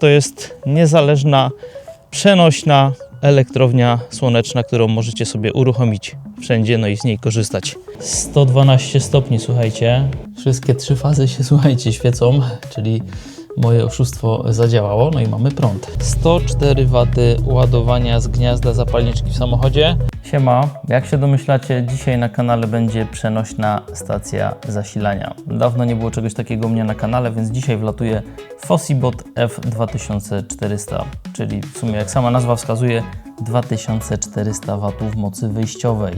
To jest niezależna, przenośna elektrownia słoneczna, którą możecie sobie uruchomić wszędzie, no i z niej korzystać. 112 stopni, słuchajcie. Wszystkie trzy fazy się, słuchajcie, świecą, czyli moje oszustwo zadziałało, no i mamy prąd. 104 W ładowania z gniazda zapalniczki w samochodzie. Siema, jak się domyślacie, dzisiaj na kanale będzie przenośna stacja zasilania. Dawno nie było czegoś takiego u mnie na kanale, więc dzisiaj wlatuje Fossibot F2400, czyli w sumie jak sama nazwa wskazuje 2400 W mocy wyjściowej.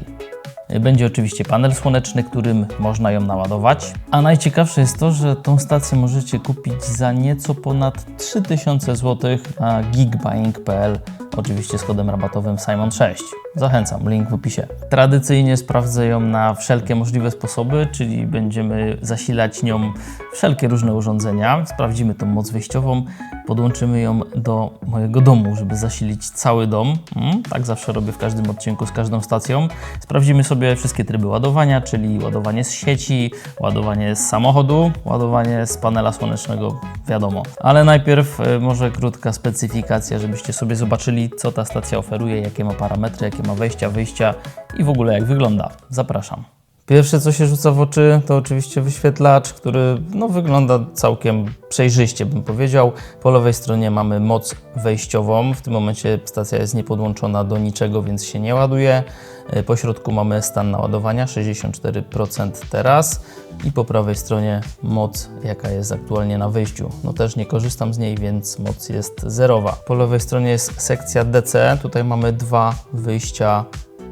Będzie oczywiście panel słoneczny, którym można ją naładować. A najciekawsze jest to, że tą stację możecie kupić za nieco ponad 3000 zł na geekbuying.pl, oczywiście z kodem rabatowym Simon6. Zachęcam, link w opisie. Tradycyjnie sprawdzę ją na wszelkie możliwe sposoby, czyli będziemy zasilać nią wszelkie różne urządzenia. Sprawdzimy tą moc wyjściową, podłączymy ją do mojego domu, żeby zasilić cały dom. Mm, tak zawsze robię w każdym odcinku z każdą stacją. Sprawdzimy sobie wszystkie tryby ładowania, czyli ładowanie z sieci, ładowanie z samochodu, ładowanie z panela słonecznego, wiadomo. Ale najpierw y, może krótka specyfikacja, żebyście sobie zobaczyli, co ta stacja oferuje, jakie ma parametry, jakie ma wejścia, wyjścia i w ogóle jak wygląda. Zapraszam. Pierwsze, co się rzuca w oczy, to oczywiście wyświetlacz, który no, wygląda całkiem przejrzyście, bym powiedział. Po lewej stronie mamy moc wejściową. W tym momencie stacja jest niepodłączona do niczego, więc się nie ładuje. E, Po środku mamy stan naładowania 64% teraz i po prawej stronie moc, jaka jest aktualnie na wyjściu. No też nie korzystam z niej, więc moc jest zerowa. Po lewej stronie jest sekcja DC. Tutaj mamy dwa wyjścia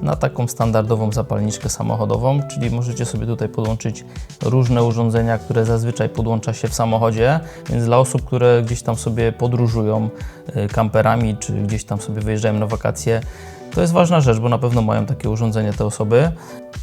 na taką standardową zapalniczkę samochodową, czyli możecie sobie tutaj podłączyć różne urządzenia, które zazwyczaj podłącza się w samochodzie, więc dla osób, które gdzieś tam sobie podróżują y, kamperami, czy gdzieś tam sobie wyjeżdżają na wakacje, to jest ważna rzecz, bo na pewno mają takie urządzenie te osoby.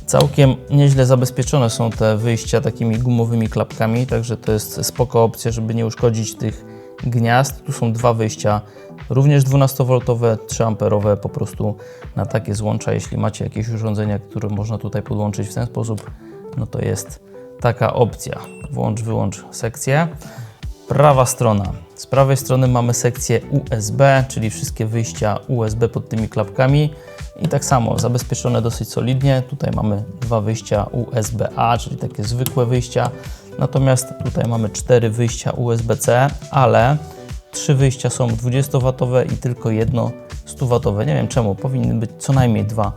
Całkiem nieźle zabezpieczone są te wyjścia takimi gumowymi klapkami, także to jest spoko opcja, żeby nie uszkodzić tych gniazd. Tu są dwa wyjścia, również 12V, 3A, po prostu na takie złącza. Jeśli macie jakieś urządzenia, które można tutaj podłączyć w ten sposób, no to jest taka opcja. Włącz, wyłącz sekcję. Prawa strona. Z prawej strony mamy sekcję USB, czyli wszystkie wyjścia USB pod tymi klapkami. I tak samo zabezpieczone dosyć solidnie. Tutaj mamy dwa wyjścia USB-A, czyli takie zwykłe wyjścia. Natomiast tutaj mamy cztery wyjścia USB-C, ale trzy wyjścia są 20W i tylko jedno 100W. Nie wiem czemu, powinny być co najmniej dwa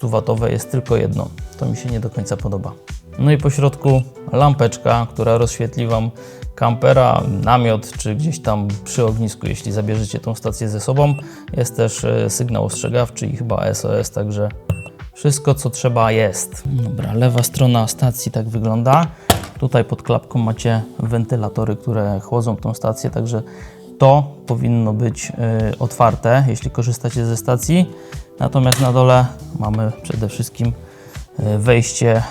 100W, jest tylko jedno. To mi się nie do końca podoba. No i po środku lampeczka, która rozświetli Wam kampera, namiot, czy gdzieś tam przy ognisku, jeśli zabierzecie tą stację ze sobą. Jest też e, sygnał ostrzegawczy i chyba SOS, także wszystko co trzeba jest. Dobra, lewa strona stacji tak wygląda. Tutaj pod klapką macie wentylatory, które chłodzą tą stację, także to powinno być y, otwarte, jeśli korzystacie ze stacji. Natomiast na dole mamy przede wszystkim y, wejście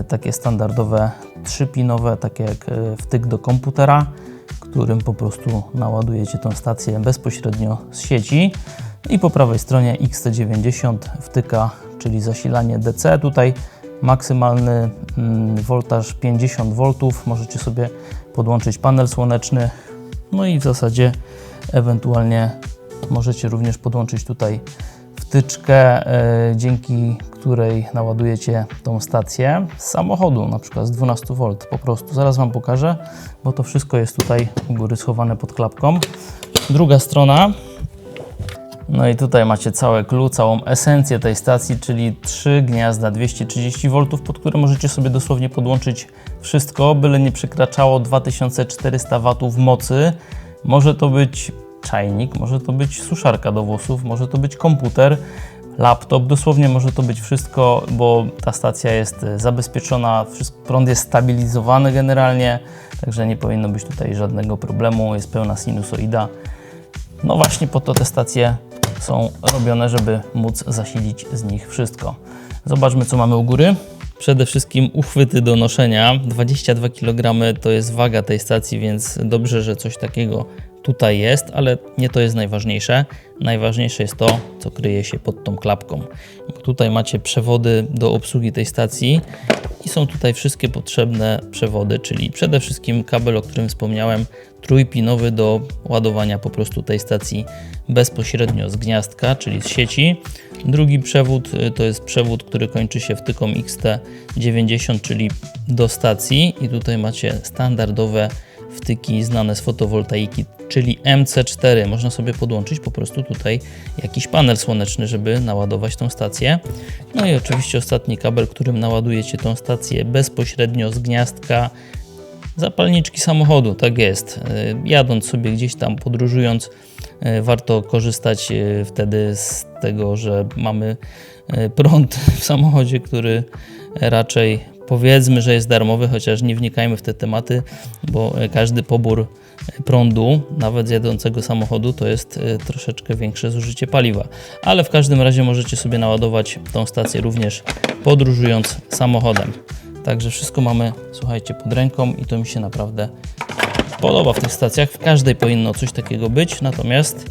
y, takie standardowe, trzypinowe, takie jak wtyk do komputera, którym po prostu naładujecie tą stację bezpośrednio z sieci. I po prawej stronie XT90 wtyka, czyli zasilanie DC. Tutaj maksymalny voltaż 50 V. Możecie sobie podłączyć panel słoneczny. No i w zasadzie ewentualnie możecie również podłączyć tutaj wtyczkę, e, dzięki której naładujecie tą stację z samochodu, na przykład z 12 V. Po prostu zaraz Wam pokażę, bo to wszystko jest tutaj u góry schowane pod klapką. Druga strona no i tutaj macie całe clue, całą esencję tej stacji, czyli trzy gniazda 230 V, pod które możecie sobie dosłownie podłączyć wszystko, byle nie przekraczało 2400 W mocy. Może to być czajnik, może to być suszarka do włosów, może to być komputer, laptop, dosłownie może to być wszystko, bo ta stacja jest e, zabezpieczona, prąd jest stabilizowany generalnie, także nie powinno być tutaj żadnego problemu, jest pełna sinusoida. No właśnie po to te stacje są robione, żeby móc zasilić z nich wszystko. Zobaczmy, co mamy u góry. Przede wszystkim uchwyty do noszenia. 22 kg to jest waga tej stacji, więc dobrze, że coś takiego tutaj jest, ale nie to jest najważniejsze. Najważniejsze jest to, co kryje się pod tą klapką. Tutaj macie przewody do obsługi tej stacji i są tutaj wszystkie potrzebne przewody, czyli przede wszystkim kabel, o którym wspomniałem. Trójpinowy do ładowania po prostu tej stacji bezpośrednio z gniazdka, czyli z sieci. Drugi przewód y, to jest przewód, który kończy się wtyką XT90, czyli do stacji i tutaj macie standardowe wtyki znane z fotowoltaiki, czyli MC4. Można sobie podłączyć po prostu tutaj jakiś panel słoneczny, żeby naładować tą stację. No i oczywiście ostatni kabel, którym naładujecie tą stację bezpośrednio z gniazdka zapalniczki samochodu, tak jest. Y, Jadąc sobie gdzieś tam, podróżując, y, warto korzystać y, wtedy z tego, że mamy prąd w samochodzie, który raczej powiedzmy, że jest darmowy, chociaż nie wnikajmy w te tematy, bo każdy pobór prądu, nawet jadącego samochodu, to jest troszeczkę większe zużycie paliwa. Ale w każdym razie możecie sobie naładować tą stację również podróżując samochodem. Także wszystko mamy, słuchajcie, pod ręką i to mi się naprawdę podoba w tych stacjach. W każdej powinno coś takiego być, natomiast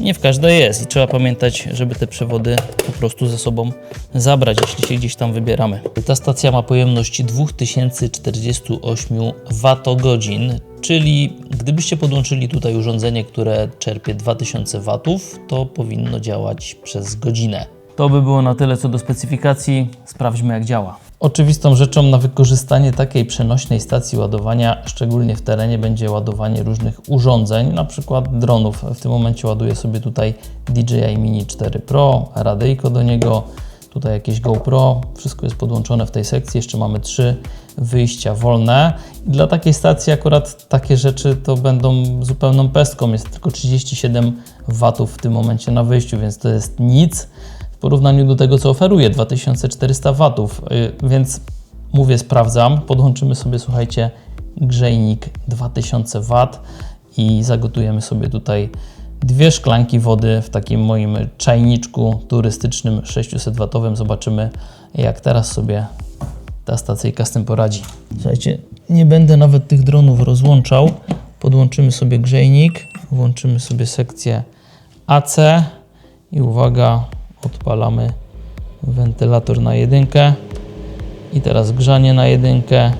nie w każdej jest i trzeba pamiętać, żeby te przewody po prostu ze sobą zabrać, jeśli się gdzieś tam wybieramy. Ta stacja ma pojemność 2048 Wh, czyli gdybyście podłączyli tutaj urządzenie, które czerpie 2000 W, to powinno działać przez godzinę. To by było na tyle co do specyfikacji. Sprawdźmy jak działa. Oczywistą rzeczą na wykorzystanie takiej przenośnej stacji ładowania, szczególnie w terenie, będzie ładowanie różnych urządzeń, na przykład dronów. W tym momencie ładuję sobie tutaj DJI Mini 4 Pro, radyjko do niego, tutaj jakieś GoPro, wszystko jest podłączone w tej sekcji. Jeszcze mamy trzy wyjścia wolne. Dla takiej stacji akurat takie rzeczy to będą zupełną pestką. Jest tylko 37 W w tym momencie na wyjściu, więc to jest nic porównaniu do tego, co oferuje 2400 W. Y, Więc mówię, sprawdzam. Podłączymy sobie, słuchajcie, grzejnik 2000 W i zagotujemy sobie tutaj dwie szklanki wody w takim moim czajniczku turystycznym 600W. Zobaczymy, jak teraz sobie ta stacyjka z tym poradzi. Słuchajcie, nie będę nawet tych dronów rozłączał. Podłączymy sobie grzejnik, włączymy sobie sekcję AC i uwaga, odpalamy wentylator na jedynkę i teraz grzanie na jedynkę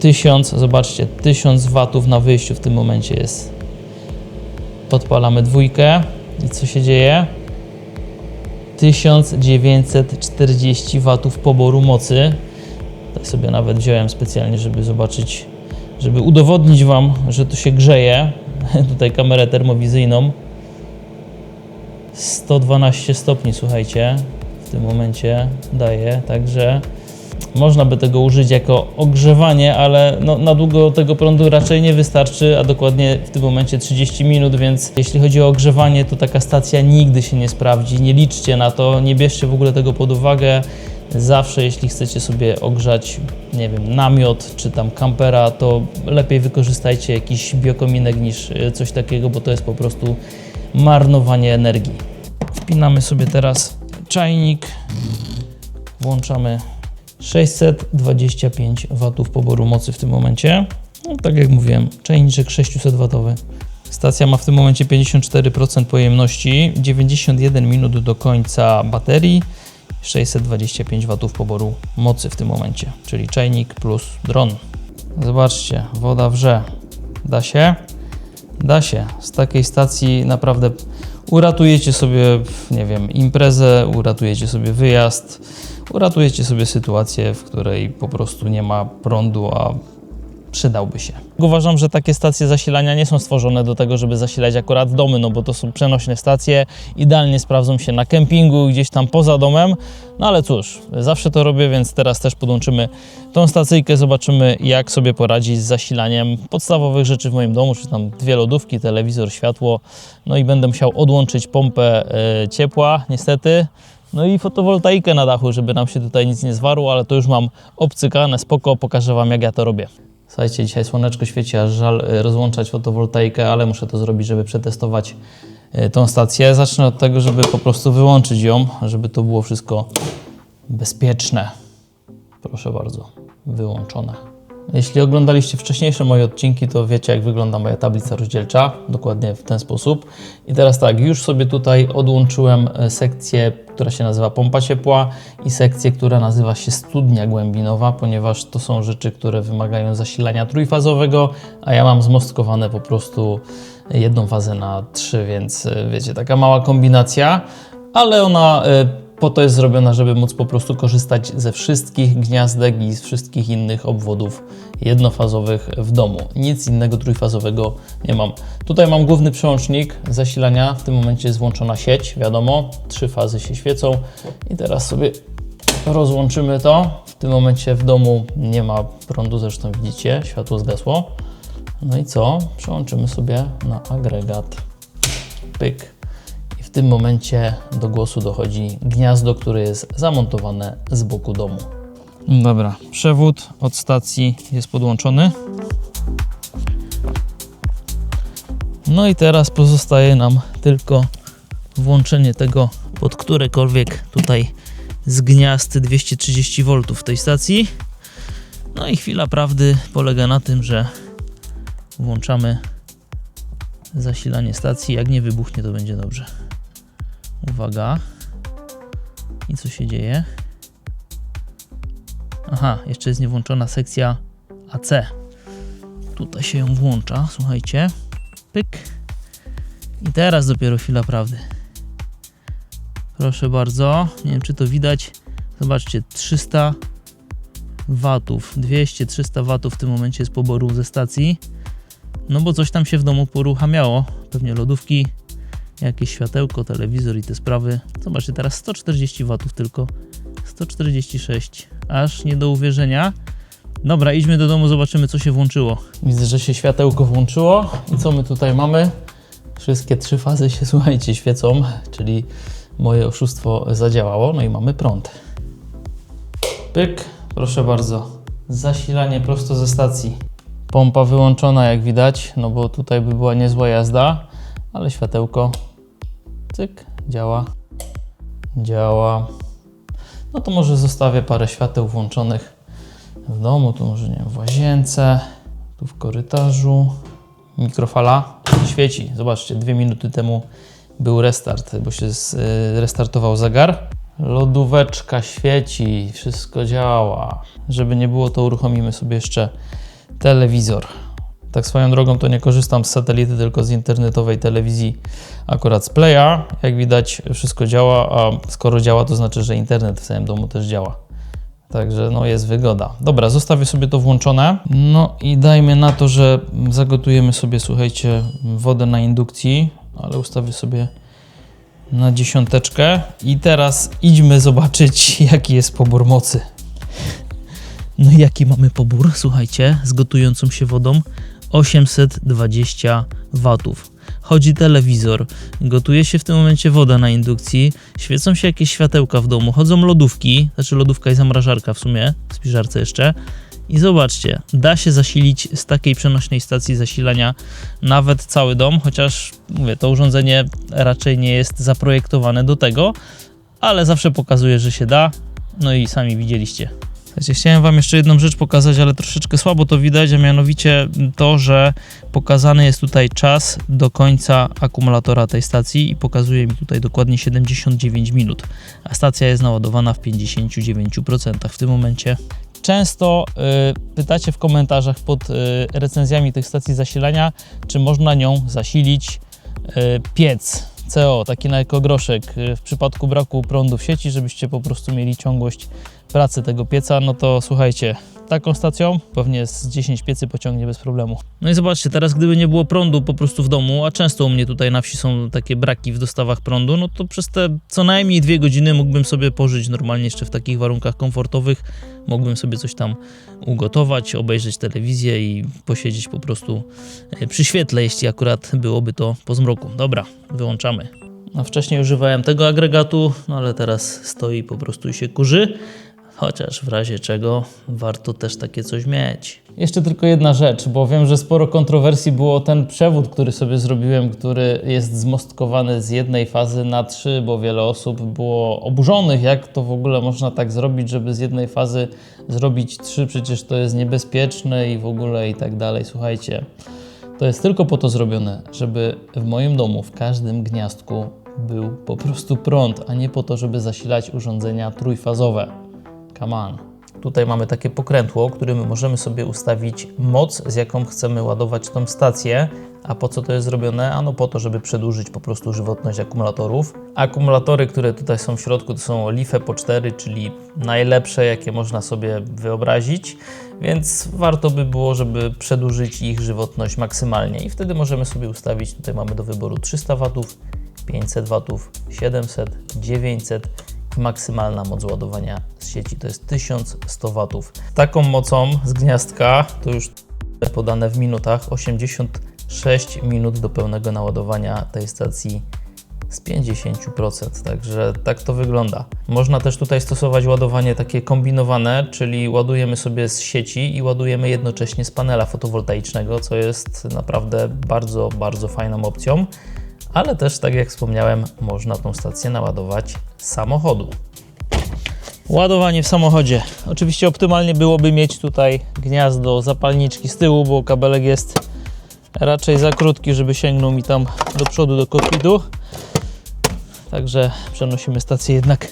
1000, zobaczcie, 1000 watów na wyjściu w tym momencie jest. Odpalamy dwójkę i co się dzieje? 1940 watów poboru mocy. Tak sobie nawet wziąłem specjalnie, żeby zobaczyć, żeby udowodnić Wam, że to się grzeje. Tutaj kamerę termowizyjną. 112 stopni, słuchajcie, w tym momencie daje, także można by tego użyć jako ogrzewanie, ale no, na długo tego prądu raczej nie wystarczy, a dokładnie w tym momencie 30 minut, więc jeśli chodzi o ogrzewanie, to taka stacja nigdy się nie sprawdzi. Nie liczcie na to, nie bierzcie w ogóle tego pod uwagę. Zawsze, jeśli chcecie sobie ogrzać, nie wiem, namiot czy tam kampera, to lepiej wykorzystajcie jakiś biokominek niż y, coś takiego, bo to jest po prostu marnowanie energii. Wpinamy sobie teraz czajnik, włączamy 625 W poboru mocy w tym momencie. No, tak jak mówiłem, czajniczek 600 W. Stacja ma w tym momencie 54% pojemności, 91 minut do końca baterii, 625 W poboru mocy w tym momencie, czyli czajnik plus dron. Zobaczcie, woda wrze. Da się? Da się. Z takiej stacji naprawdę uratujecie sobie, nie wiem, imprezę, uratujecie sobie wyjazd, uratujecie sobie sytuację, w której po prostu nie ma prądu, a przydałby się. Uważam, że takie stacje zasilania nie są stworzone do tego, żeby zasilać akurat domy, no bo to są przenośne stacje, idealnie sprawdzą się na kempingu, gdzieś tam poza domem, no ale cóż, zawsze to robię, więc teraz też podłączymy tą stacyjkę, zobaczymy jak sobie poradzić z zasilaniem podstawowych rzeczy w moim domu, czy tam dwie lodówki, telewizor, światło, no i będę musiał odłączyć pompę e, ciepła, niestety, no i fotowoltaikę na dachu, żeby nam się tutaj nic nie zwarło, ale to już mam obcykane, spoko, pokażę Wam jak ja to robię. Słuchajcie, dzisiaj słoneczko świeci, aż żal y, rozłączać fotowoltaikę, ale muszę to zrobić, żeby przetestować y, tą stację. Zacznę od tego, żeby po prostu wyłączyć ją, żeby to było wszystko bezpieczne. Proszę bardzo, wyłączone. Jeśli oglądaliście wcześniejsze moje odcinki, to wiecie, jak wygląda moja tablica rozdzielcza. Dokładnie w ten sposób. I teraz tak, już sobie tutaj odłączyłem e, sekcję, która się nazywa pompa ciepła i sekcję, która nazywa się studnia głębinowa, ponieważ to są rzeczy, które wymagają zasilania trójfazowego, a ja mam zmostkowane po prostu jedną fazę na trzy, więc e, wiecie, taka mała kombinacja, ale ona e, po to jest zrobiona, żeby móc po prostu korzystać ze wszystkich gniazdek i z wszystkich innych obwodów jednofazowych w domu. Nic innego trójfazowego nie mam. Tutaj mam główny przełącznik zasilania. W tym momencie jest włączona sieć, wiadomo, trzy fazy się świecą. I teraz sobie rozłączymy to. W tym momencie w domu nie ma prądu, zresztą widzicie, światło zgasło. No i co? Przełączymy sobie na agregat. Pyk. Tym momencie do głosu dochodzi gniazdo, które jest zamontowane z boku domu. Dobra, przewód od stacji jest podłączony. No i teraz pozostaje nam tylko włączenie tego pod którekolwiek tutaj z gniazd 230 V tej stacji. No i chwila prawdy polega na tym, że włączamy zasilanie stacji. Jak nie wybuchnie, to będzie dobrze. Uwaga. I co się dzieje? Aha, jeszcze jest niewłączona sekcja AC. Tutaj się ją włącza, słuchajcie. Pyk. I teraz dopiero chwila prawdy. Proszę bardzo. Nie wiem, czy to widać. Zobaczcie, 300 watów. 200-300 watów w tym momencie jest poboru ze stacji. No bo coś tam się w domu poruchamiało. Pewnie lodówki, jakieś światełko, telewizor i te sprawy. Zobaczcie, teraz 140 watów tylko. 146. Aż nie do uwierzenia. Dobra, idźmy do domu, zobaczymy co się włączyło. Widzę, że się światełko włączyło. I co my tutaj mamy? Wszystkie trzy fazy się, słuchajcie, świecą, czyli moje oszustwo zadziałało. No i mamy prąd. Pyk, proszę bardzo. Zasilanie prosto ze stacji. Pompa wyłączona, jak widać, no bo tutaj by była niezła jazda, ale światełko, cyk, działa, działa. No to może zostawię parę świateł włączonych w domu, tu może nie wiem, w łazience, tu w korytarzu. Mikrofala świeci. Zobaczcie, dwie minuty temu był restart, bo się restartował zegar. Lodóweczka świeci, wszystko działa. Żeby nie było, to uruchomimy sobie jeszcze telewizor. Tak swoją drogą to nie korzystam z satelity, tylko z internetowej telewizji, akurat z Playa. Jak widać wszystko działa, a skoro działa to znaczy, że internet w całym domu też działa. Także no jest wygoda. Dobra, zostawię sobie to włączone. No i dajmy na to, że zagotujemy sobie, słuchajcie, wodę na indukcji, ale ustawię sobie na dziesiąteczkę. I teraz idźmy zobaczyć, jaki jest pobór mocy. No i jaki mamy pobór, słuchajcie, z gotującą się wodą? 820 watów. Chodzi telewizor, gotuje się w tym momencie woda na indukcji, świecą się jakieś światełka w domu, chodzą lodówki, znaczy lodówka i zamrażarka w sumie, w spiżarce jeszcze. I zobaczcie, da się zasilić z takiej przenośnej stacji zasilania nawet cały dom, chociaż mówię, to urządzenie raczej nie jest zaprojektowane do tego, ale zawsze pokazuje, że się da. No i sami widzieliście. Słuchajcie, chciałem Wam jeszcze jedną rzecz pokazać, ale troszeczkę słabo to widać, a mianowicie to, że pokazany jest tutaj czas do końca akumulatora tej stacji i pokazuje mi tutaj dokładnie 79 minut, a stacja jest naładowana w 59% w tym momencie. Często y, pytacie w komentarzach pod y, recenzjami tych stacji zasilania, czy można nią zasilić y, piec CO, taki na ekogroszek y, w przypadku braku prądu w sieci, żebyście po prostu mieli ciągłość pracy tego pieca, no to słuchajcie, taką stacją pewnie z 10 piecy pociągnie bez problemu. No i zobaczcie, teraz gdyby nie było prądu po prostu w domu, a często u mnie tutaj na wsi są takie braki w dostawach prądu, no to przez te co najmniej dwie godziny mógłbym sobie pożyć normalnie jeszcze w takich warunkach komfortowych. Mógłbym sobie coś tam ugotować, obejrzeć telewizję i posiedzieć po prostu e, przy świetle, jeśli akurat byłoby to po zmroku. Dobra, wyłączamy. No wcześniej używałem tego agregatu, no ale teraz stoi po prostu i się kurzy. Chociaż w razie czego warto też takie coś mieć. Jeszcze tylko jedna rzecz, bo wiem, że sporo kontrowersji było ten przewód, który sobie zrobiłem, który jest zmostkowany z jednej fazy na trzy, bo wiele osób było oburzonych, jak to w ogóle można tak zrobić, żeby z jednej fazy zrobić trzy, przecież to jest niebezpieczne i w ogóle i tak dalej. Słuchajcie, to jest tylko po to zrobione, żeby w moim domu, w każdym gniazdku był po prostu prąd, a nie po to, żeby zasilać urządzenia trójfazowe. Tutaj mamy takie pokrętło, którym możemy sobie ustawić moc, z jaką chcemy ładować tą stację. A po co to jest zrobione? Ano po to, żeby przedłużyć po prostu żywotność akumulatorów. Akumulatory, które tutaj są w środku, to są LiFe po 4, czyli najlepsze, jakie można sobie wyobrazić, więc warto by było, żeby przedłużyć ich żywotność maksymalnie. I wtedy możemy sobie ustawić, tutaj mamy do wyboru 300 W, 500 W, 700, 900 i maksymalna moc ładowania z sieci to jest 1100 W. Taką mocą z gniazdka to już podane w minutach 86 minut do pełnego naładowania tej stacji z 50%, także tak to wygląda. Można też tutaj stosować ładowanie takie kombinowane, czyli ładujemy sobie z sieci i ładujemy jednocześnie z panela fotowoltaicznego, co jest naprawdę bardzo, bardzo fajną opcją. Ale też, tak jak wspomniałem, można tą stację naładować samochodu. Ładowanie w samochodzie. Oczywiście optymalnie byłoby mieć tutaj gniazdo zapalniczki z tyłu, bo kabelek jest raczej za krótki, żeby sięgnął mi tam do przodu do kokpitu. Także przenosimy stację jednak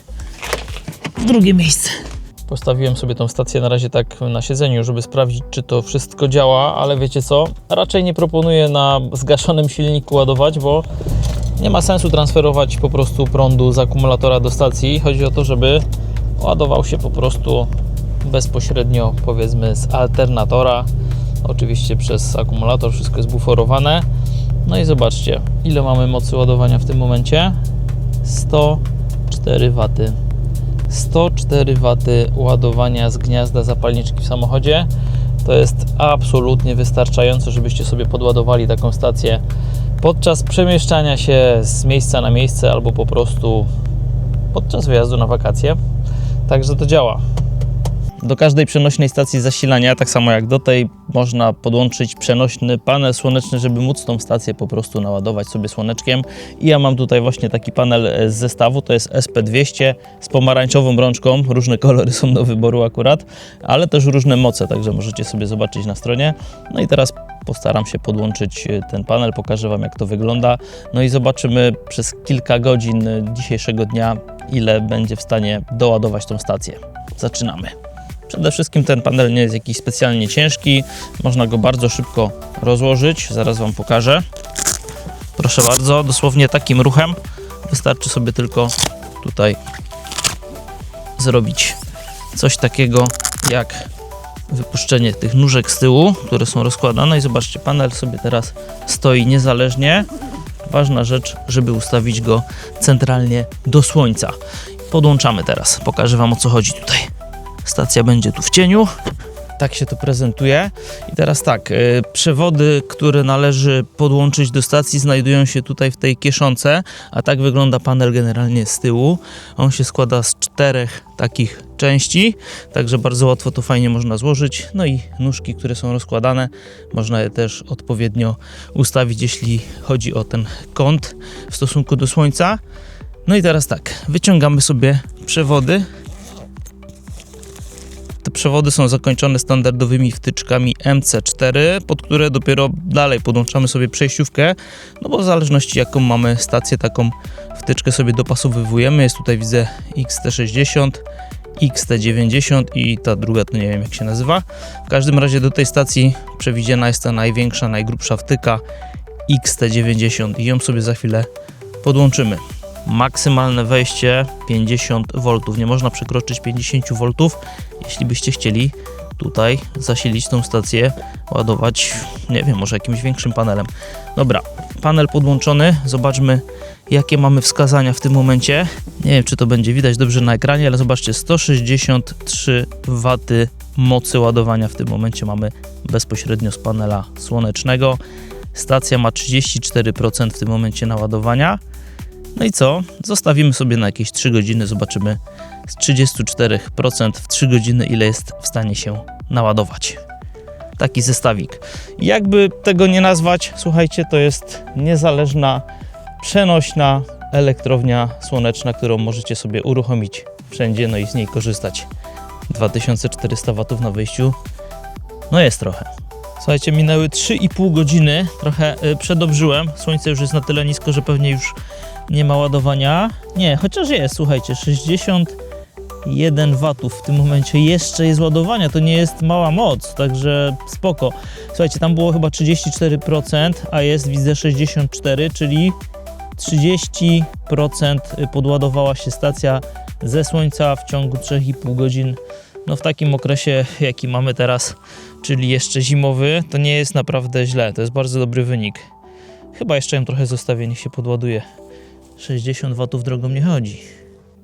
w drugie miejsce. Postawiłem sobie tą stację na razie tak na siedzeniu, żeby sprawdzić, czy to wszystko działa, ale wiecie co? Raczej nie proponuję na zgaszonym silniku ładować, bo nie ma sensu transferować po prostu prądu z akumulatora do stacji. Chodzi o to, żeby ładował się po prostu bezpośrednio, powiedzmy, z alternatora. Oczywiście przez akumulator wszystko jest buforowane. No i zobaczcie, ile mamy mocy ładowania w tym momencie. 104 W. 104 W ładowania z gniazda zapalniczki w samochodzie. To jest absolutnie wystarczające, żebyście sobie podładowali taką stację podczas przemieszczania się z miejsca na miejsce albo po prostu podczas wyjazdu na wakacje. Także to działa. Do każdej przenośnej stacji zasilania, tak samo jak do tej, można podłączyć przenośny panel słoneczny, żeby móc tą stację po prostu naładować sobie słoneczkiem. I ja mam tutaj właśnie taki panel e, z zestawu, to jest SP200 z pomarańczową rączką. Różne kolory są do wyboru akurat, ale też różne moce, także możecie sobie zobaczyć na stronie. No i teraz postaram się podłączyć e, ten panel, pokażę Wam jak to wygląda. No i zobaczymy przez kilka godzin dzisiejszego dnia, ile będzie w stanie doładować tą stację. Zaczynamy. Przede wszystkim ten panel nie jest jakiś specjalnie ciężki, można go bardzo szybko rozłożyć, zaraz Wam pokażę. Proszę bardzo, dosłownie takim ruchem wystarczy sobie tylko tutaj zrobić coś takiego jak wypuszczenie tych nóżek z tyłu, które są rozkładane i zobaczcie, panel sobie teraz stoi niezależnie. Ważna rzecz, żeby ustawić go centralnie do słońca. Podłączamy teraz, pokażę Wam o co chodzi tutaj. Stacja będzie tu w cieniu. Tak się to prezentuje. I teraz tak, y, przewody, które należy podłączyć do stacji, znajdują się tutaj w tej kieszonce, a tak wygląda panel generalnie z tyłu. On się składa z czterech takich części, także bardzo łatwo to fajnie można złożyć. No i nóżki, które są rozkładane, można je też odpowiednio ustawić, jeśli chodzi o ten kąt w stosunku do słońca. No i teraz tak, wyciągamy sobie przewody. Te przewody są zakończone standardowymi wtyczkami MC4, pod które dopiero dalej podłączamy sobie przejściówkę, no bo w zależności jaką mamy stację, taką wtyczkę sobie dopasowywujemy. Jest tutaj widzę XT60, XT90 i ta druga to nie wiem jak się nazywa. W każdym razie do tej stacji przewidziana jest ta największa, najgrubsza wtyka XT90 i ją sobie za chwilę podłączymy. Maksymalne wejście 50 V. Nie można przekroczyć 50 V, jeśli byście chcieli tutaj zasilić tą stację, ładować, nie wiem, może jakimś większym panelem. Dobra, panel podłączony. Zobaczmy, jakie mamy wskazania w tym momencie. Nie wiem, czy to będzie widać dobrze na ekranie, ale zobaczcie, 163 W mocy ładowania w tym momencie mamy bezpośrednio z panela słonecznego. Stacja ma 34% w tym momencie naładowania. No i co? Zostawimy sobie na jakieś 3 godziny, zobaczymy z 34% w 3 godziny, ile jest w stanie się naładować. Taki zestawik. Jakby tego nie nazwać, słuchajcie, to jest niezależna, przenośna elektrownia słoneczna, którą możecie sobie uruchomić wszędzie, no i z niej korzystać. 2400 W na wyjściu, no jest trochę. Słuchajcie, minęły 3,5 godziny, trochę y, przedobrzyłem. Słońce już jest na tyle nisko, że pewnie już nie ma ładowania. Nie, chociaż jest, słuchajcie, 61 watów w tym momencie jeszcze jest ładowania, to nie jest mała moc, także spoko. Słuchajcie, tam było chyba 34%, a jest widzę 64, czyli 30% podładowała się stacja ze słońca w ciągu 3,5 godzin. No w takim okresie, jaki mamy teraz, czyli jeszcze zimowy, to nie jest naprawdę źle. To jest bardzo dobry wynik. Chyba jeszcze ją trochę zostawię, niech się podładuje. 60 watów drogą nie chodzi.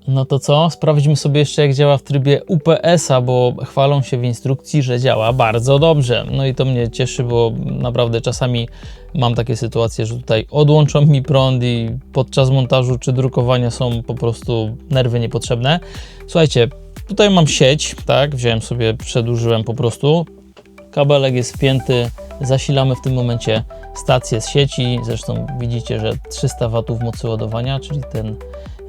No to co? Sprawdźmy sobie jeszcze, jak działa w trybie UPS-a, bo chwalą się w instrukcji, że działa bardzo dobrze. No i to mnie cieszy, bo naprawdę czasami mam takie sytuacje, że tutaj odłączą mi prąd i podczas montażu czy drukowania są po prostu nerwy niepotrzebne. Słuchajcie, tutaj mam sieć, tak? Wziąłem sobie, przedłużyłem po prostu. Kabelek jest wpięty, zasilamy w tym momencie stację z sieci. Zresztą widzicie, że 300 W mocy ładowania, czyli ten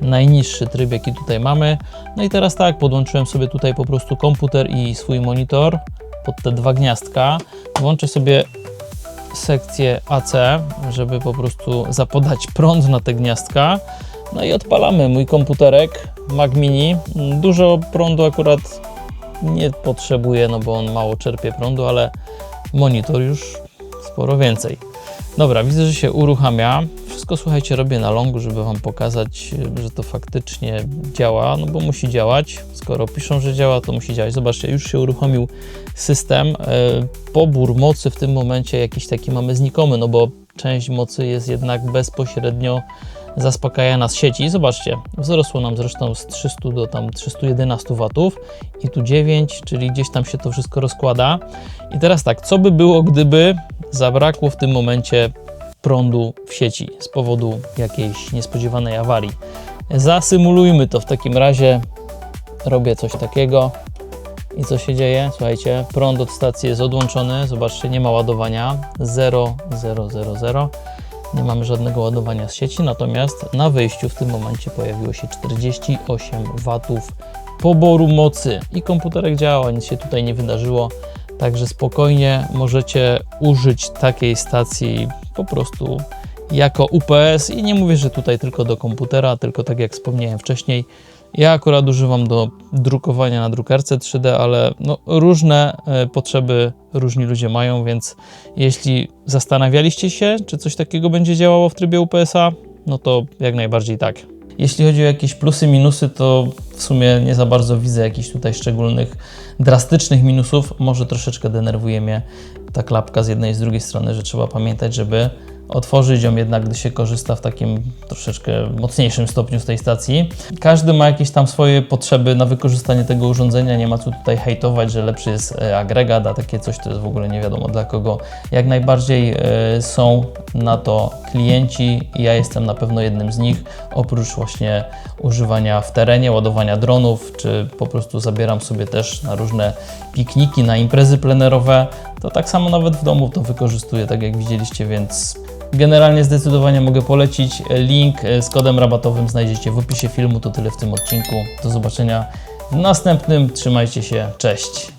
najniższy tryb, jaki tutaj mamy. No i teraz tak, podłączyłem sobie tutaj po prostu komputer i swój monitor pod te dwa gniazdka. Włączę sobie sekcję AC, żeby po prostu zapodać prąd na te gniazdka. No i odpalamy mój komputerek Mac Mini. Dużo prądu akurat nie potrzebuje, no bo on mało czerpie prądu, ale monitor już sporo więcej. Dobra, widzę, że się uruchamia. Wszystko słuchajcie, robię na longu, żeby Wam pokazać, że to faktycznie działa, no bo musi działać. Skoro piszą, że działa, to musi działać. Zobaczcie, już się uruchomił system. E, Pobór mocy w tym momencie jakiś taki mamy znikomy, no bo część mocy jest jednak bezpośrednio zaspokajana z sieci. Zobaczcie, wzrosło nam zresztą z 300 do tam 311 watów i tu 9, czyli gdzieś tam się to wszystko rozkłada. I teraz tak, co by było, gdyby zabrakło w tym momencie prądu w sieci z powodu jakiejś niespodziewanej awarii? Zasymulujmy to w takim razie. Robię coś takiego. I co się dzieje? Słuchajcie, prąd od stacji jest odłączony. Zobaczcie, nie ma ładowania. 0, 0, 0, 0. Nie mamy żadnego ładowania z sieci, natomiast na wyjściu w tym momencie pojawiło się 48 watów poboru mocy i komputerek działa, nic się tutaj nie wydarzyło. Także spokojnie możecie użyć takiej stacji po prostu jako UPS i nie mówię, że tutaj tylko do komputera, tylko tak jak wspomniałem wcześniej, ja akurat używam do drukowania na drukarce 3D, ale no, różne e, potrzeby różni ludzie mają, więc jeśli zastanawialiście się, czy coś takiego będzie działało w trybie UPS-a, no to jak najbardziej tak. Jeśli chodzi o jakieś plusy, minusy, to w sumie nie za bardzo widzę jakichś tutaj szczególnych, drastycznych minusów. Może troszeczkę denerwuje mnie ta klapka z jednej i z drugiej strony, że trzeba pamiętać, żeby otworzyć ją jednak, gdy się korzysta w takim troszeczkę mocniejszym stopniu z tej stacji. Każdy ma jakieś tam swoje potrzeby na wykorzystanie tego urządzenia, nie ma co tutaj hejtować, że lepszy jest e, agregat, a takie coś to jest w ogóle nie wiadomo dla kogo. Jak najbardziej e, są na to klienci i ja jestem na pewno jednym z nich, oprócz właśnie używania w terenie, ładowania dronów, czy po prostu zabieram sobie też na różne pikniki, na imprezy plenerowe, to tak samo nawet w domu to wykorzystuję, tak jak widzieliście, więc Generalnie zdecydowanie mogę polecić. Link z kodem rabatowym znajdziecie w opisie filmu. To tyle w tym odcinku. Do zobaczenia w następnym. Trzymajcie się. Cześć.